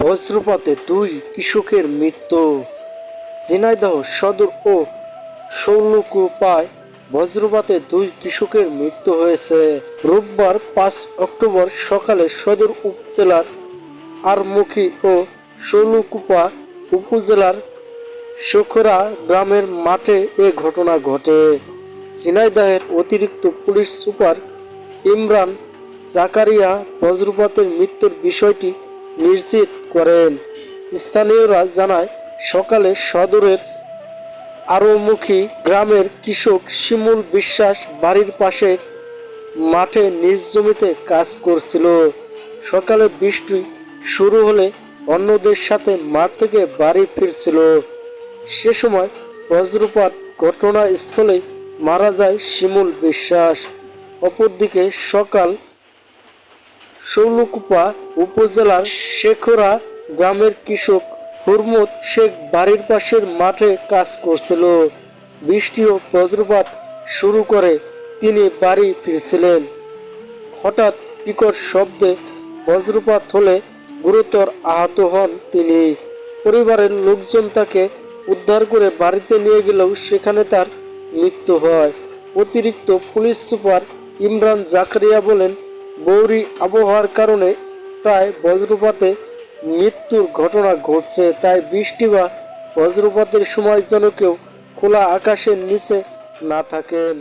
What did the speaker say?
বজ্রপাতে দুই কৃষকের মৃত্যু। ঝিনাইদহ সদর ও শৌলকুপায় বজ্রপাতে দুই কৃষকের মৃত্যু হয়েছে। রোববার পাঁচ অক্টোবর সকালে সদর উপজেলার আরমুখী ও শৌলকুপা উপজেলার শখরা গ্রামের মাঠে এ ঘটনা ঘটে। ঝিনাইদহের অতিরিক্ত পুলিশ সুপার ইমরান জাকারিয়া বজ্রপাতের মৃত্যুর বিষয়টি নিশ্চিত করেন। স্থানীয়রা জানায়, সকালে সদরের আরোমুখী গ্রামের কৃষক শিমুল বিশ্বাস বাড়ির পাশের মাঠে নিজ জমিতে কাজ করছিল। সকালে বৃষ্টি শুরু হলে অন্যদের সাথে মাঠ থেকে বাড়ি ফিরছিল। সে সময় বজ্রপাত ঘটনাস্থলে মারা যায় শিমুল বিশ্বাস। অপরদিকে সকাল শৌলকুপা উপজেলার শেখরা গ্রামের কৃষক হুরমত শেখ বাড়ির পাশের মাঠে কাজ করছিল। বৃষ্টি ও বজ্রপাত শুরু করে তিনি বাড়ি ফিরছিলেন। হঠাৎ বিকট শব্দে বজ্রপাত হলে গুরুতর আহত হন তিনি। পরিবারের লোকজন তাকে উদ্ধার করে বাড়িতে নিয়ে গেলেও সেখানে তার মৃত্যু হয়। অতিরিক্ত পুলিশ সুপার ইমরান জাকারিয়া বলেন বৌরি আবহাওয়ার কারণে প্রায় বজ্রপাতে মৃত্যুর ঘটনা ঘটছে। তাই বৃষ্টি বা বজ্রপাতের সময় যেন কেউ খোলা আকাশের নিচে না থাকেন।